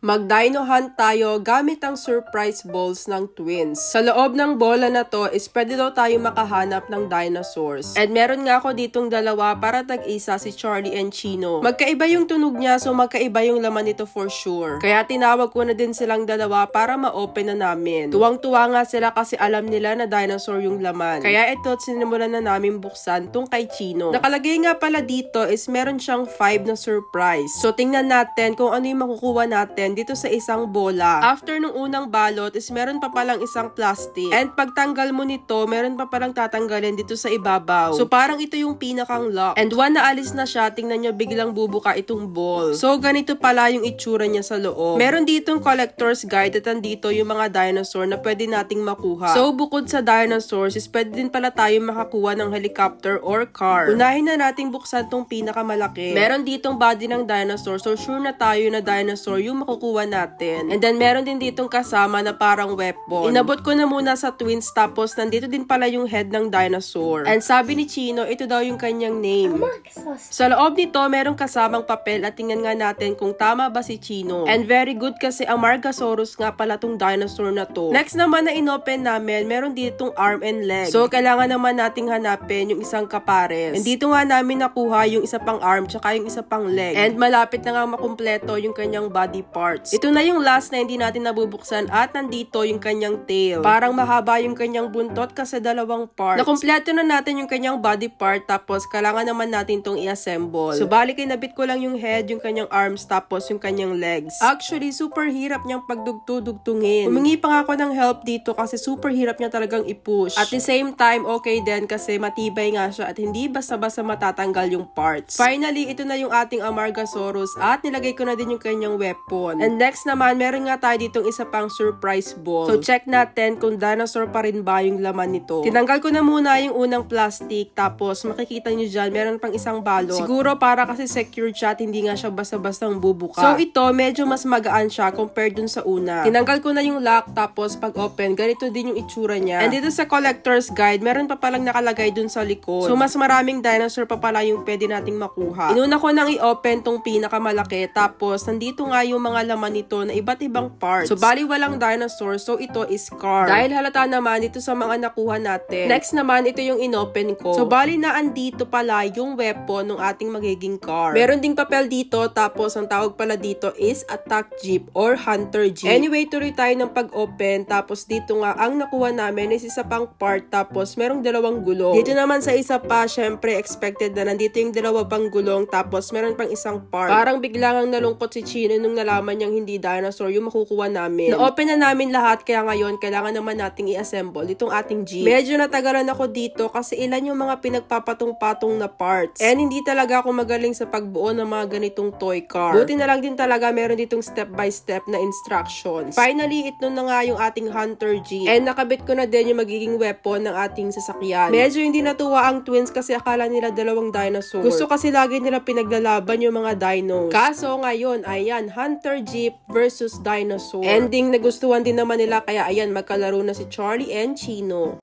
Mag-dino hunt tayo gamit ang surprise balls ng twins. Sa loob ng bola na to is pwede daw tayo makahanap ng dinosaurs. And meron nga ako ditong dalawa para tag-isa si Charlie and Chino. Magkaiba yung tunog niya so magkaiba yung laman nito for sure. Kaya tinawag ko na din silang dalawa para ma-open na namin. Tuwang-tuwa nga sila kasi alam nila na dinosaur yung laman. Kaya ito sinimulan na namin buksan tong kay Chino. Nakalagay nga pala dito is meron siyang 5 na surprise. So tingnan natin kung ano yung makukuha natin dito sa isang bola. After nung unang balot is meron pa palang isang plastic. And pagtanggal mo nito, meron pa palang tatanggalin dito sa ibabaw. So parang ito yung pinakang lock. And one na alis na siya, tingnan nyo biglang bubuka itong ball. So ganito pala yung itsura niya sa loob. Meron ditong collector's guide at andito yung mga dinosaur na pwede nating makuha. So bukod sa dinosaurs is pwede din pala tayo makakuha ng helicopter or car. Unahin na nating buksan tong pinakamalaki. Meron ditong body ng dinosaur so sure na tayo na dinosaur yung makukuha natin. And then meron din ditong kasama na parang weapon. Inabot ko na muna sa twins tapos nandito din pala yung head ng dinosaur. And sabi ni Chino, ito daw yung kanyang name. Sa loob nito, merong kasamang papel at tingnan nga natin kung tama ba si Chino. And very good kasi ang Margasaurus nga pala tong dinosaur na to. Next naman na inopen namin, meron ditong arm and leg. So, kailangan naman nating hanapin yung isang kapares. And dito nga namin nakuha yung isa pang arm tsaka yung isa pang leg. And malapit na nga makumpleto yung kanyang body parts. Ito na yung last na hindi natin nabubuksan at nandito yung kanyang tail. Parang mahaba yung kanyang buntot kasi dalawang parts. Nakumpleto na natin yung kanyang body part tapos kailangan naman natin tong i-assemble. So bali kinabit ko lang yung head, yung kanyang arms tapos yung kanyang legs. Actually, super hirap niyang pagdugto-dugtungin. Humingi pa nga ako ng help dito kasi super hirap niya talagang i-push. At the same time, okay din kasi matibay nga siya at hindi basta-basta matatanggal yung parts. Finally, ito na yung ating Amargasaurus at nilagay ko na din yung kanyang weapon. And next naman, meron nga tayo ditong isa pang surprise ball. So check natin kung dinosaur pa rin ba yung laman nito. Tinanggal ko na muna yung unang plastic tapos makikita nyo dyan, meron pang isang balot. Siguro para kasi secure siya hindi nga siya basta-bastang bubuka. So ito, medyo mas magaan siya compared dun sa una. Tinanggal ko na yung lock tapos pag open, ganito din yung itsura niya. And dito sa collector's guide, meron pa palang nakalagay dun sa likod. So mas maraming dinosaur pa pala yung pwede nating makuha. Inuna ko nang i-open tong pinakamalaki tapos nandito nga yung mga laman nito na iba't ibang parts. So bali walang dinosaur so ito is car. Dahil halata naman dito sa mga nakuha natin. Next naman ito yung inopen ko. So bali na andito pala yung weapon ng ating magiging car. Meron ding papel dito tapos ang tawag pala dito is attack jeep or hunter jeep. Anyway, tuloy tayo ng pag-open tapos dito nga ang nakuha namin is isa pang part tapos merong dalawang gulong. Dito naman sa isa pa, syempre expected na nandito yung dalawa pang gulong tapos meron pang isang part. Parang biglang nalungkot si Chino nung nalaman niyang hindi dinosaur yung makukuha namin. Na-open na namin lahat kaya ngayon kailangan naman nating i-assemble itong ating jeep. Medyo natagalan ako dito kasi ilan yung mga pinagpapatong-patong na parts. And hindi talaga ako magaling sa pagbuo ng mga ganitong toy car. Buti na lang din talaga meron ditong step-by-step na instructions. Finally, ito na nga yung ating Hunter Jeep. And nakabit ko na din yung magiging weapon ng ating sasakyan. Medyo hindi natuwa ang twins kasi akala nila dalawang dinosaur. Gusto kasi lagi nila pinaglalaban yung mga dinos. Kaso ngayon, ayan, Hunter Jeep versus dinosaur. Ending nagustuhan din naman nila kaya ayan, magkalaro na si Charlie and Chino.